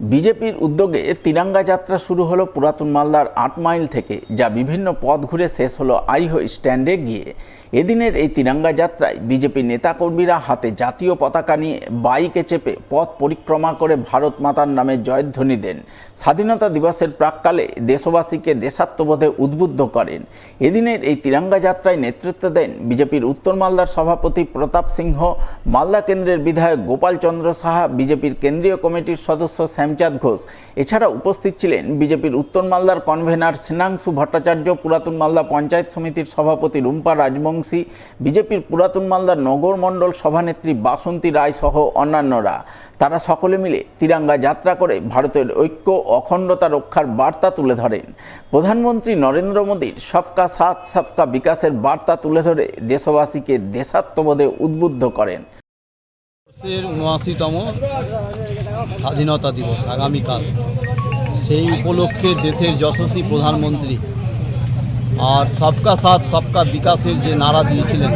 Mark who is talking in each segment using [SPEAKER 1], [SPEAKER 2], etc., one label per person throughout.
[SPEAKER 1] বিজেপির উদ্যোগে তিরাঙ্গা যাত্রা শুরু হলো পুরাতন মালদার আট মাইল থেকে, যা বিভিন্ন পথ ঘুরে শেষ হলো আইহো স্ট্যান্ডে গিয়ে। এদিনের এই তিরাঙ্গা যাত্রায় বিজেপি নেতাকর্মীরা হাতে জাতীয় পতাকা নিয়ে বাইকে চেপে পথ পরিক্রমা করে ভারত মাতার নামে জয়ধ্বনি দেন। স্বাধীনতা দিবসের প্রাককালে দেশবাসীকে দেশাত্মবোধে উদ্বুদ্ধ করেন। এদিনের এই তিরাঙ্গা যাত্রায় নেতৃত্ব দেন বিজেপির উত্তর মালদার সভাপতি প্রতাপ সিংহ, মালদা কেন্দ্রের বিধায়ক গোপাল চন্দ্র সাহা, বিজেপির কেন্দ্রীয় কমিটির সদস্য শ্যামচাঁদ ঘোষ। এছাড়া উপস্থিত ছিলেন বিজেপির উত্তর মালদার কনভেনার সেনাংশু ভট্টাচার্য, পুরাতন মালদা পঞ্চায়েত সমিতির সভাপতি রুম্পা রাজবংশী, বিজেপির পুরাতন মালদার নগর মণ্ডল সভানেত্রী বাসন্তী রায় সহ অন্যান্যরা। তারা সকলে মিলে তিরাঙ্গা যাত্রা করে ভারতের ঐক্য, অখণ্ডতা রক্ষার বার্তা তুলে ধরেন। প্রধানমন্ত্রী নরেন্দ্র মোদীর সবকা সাথ, সবকা বিকাশের বার্তা তুলে ধরে দেশবাসীকে দেশাত্মবোধে উদ্বুদ্ধ করেন।
[SPEAKER 2] উনআশিতম স্বাধীনতা দিবস আগামীকাল। সেই উপলক্ষে দেশের যশস্বী প্রধানমন্ত্রী আর সবকা সাথ, সবকা বিকাশের যে নারা দিয়েছিলেন,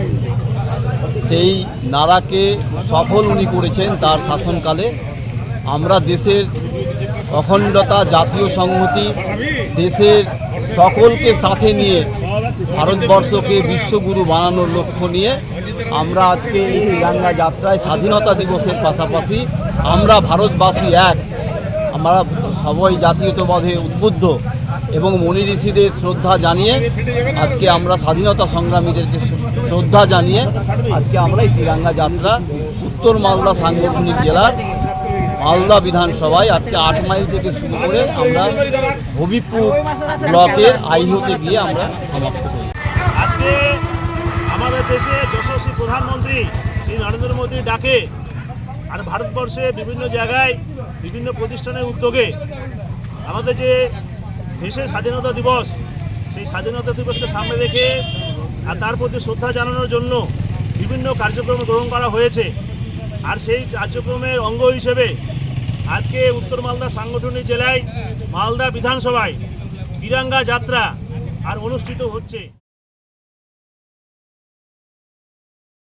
[SPEAKER 2] সেই নারাকে সফল উনি করেছেন তার শাসনকালে। আমরা দেশের অখণ্ডতা, জাতীয় সংহতি, দেশের সকলকে সাথে নিয়ে ভারতবর্ষকে বিশ্বগুরু বানানোর লক্ষ্য নিয়ে আমরা আজকে এই যাত্রায় স্বাধীনতা দিবসের পাশাপাশি আমরা ভারতবাসী এক। আমরা সবাই জাতীয়তাবাদে উদ্বুদ্ধ এবং মনি ঋষিদের শ্রদ্ধা জানিয়ে আজকে আমরা স্বাধীনতা সংগ্রামীদেরকে শ্রদ্ধা জানিয়ে আজকে আমরা এই তিরাঙ্গা যাত্রা উত্তর মালদা সাংগঠনিক জেলার মালদা বিধানসভায় আজকে আট মাইল থেকে শুরু করে আমরা হবিপুর ব্লকের আইহোতে গিয়ে আমরা সমাপ্ত করি।
[SPEAKER 3] আজকে আমাদের দেশে যশস্বী প্রধানমন্ত্রী শ্রী নরেন্দ্র মোদীর ডাকে আর ভারতবর্ষে বিভিন্ন জায়গায়, বিভিন্ন প্রতিষ্ঠানের উদ্যোগে আমাদের যে দেশের স্বাধীনতা দিবস, সেই স্বাধীনতা দিবসকে সামনে রেখে আর তার প্রতি শ্রদ্ধা জানানোর জন্য বিভিন্ন কার্যক্রম গ্রহণ করা হয়েছে। আর সেই কার্যক্রমের অঙ্গ হিসেবে আজকে উত্তর মালদা সাংগঠনিক জেলায় মালদা বিধানসভায় তিরাঙ্গা যাত্রা আর অনুষ্ঠিত হচ্ছে।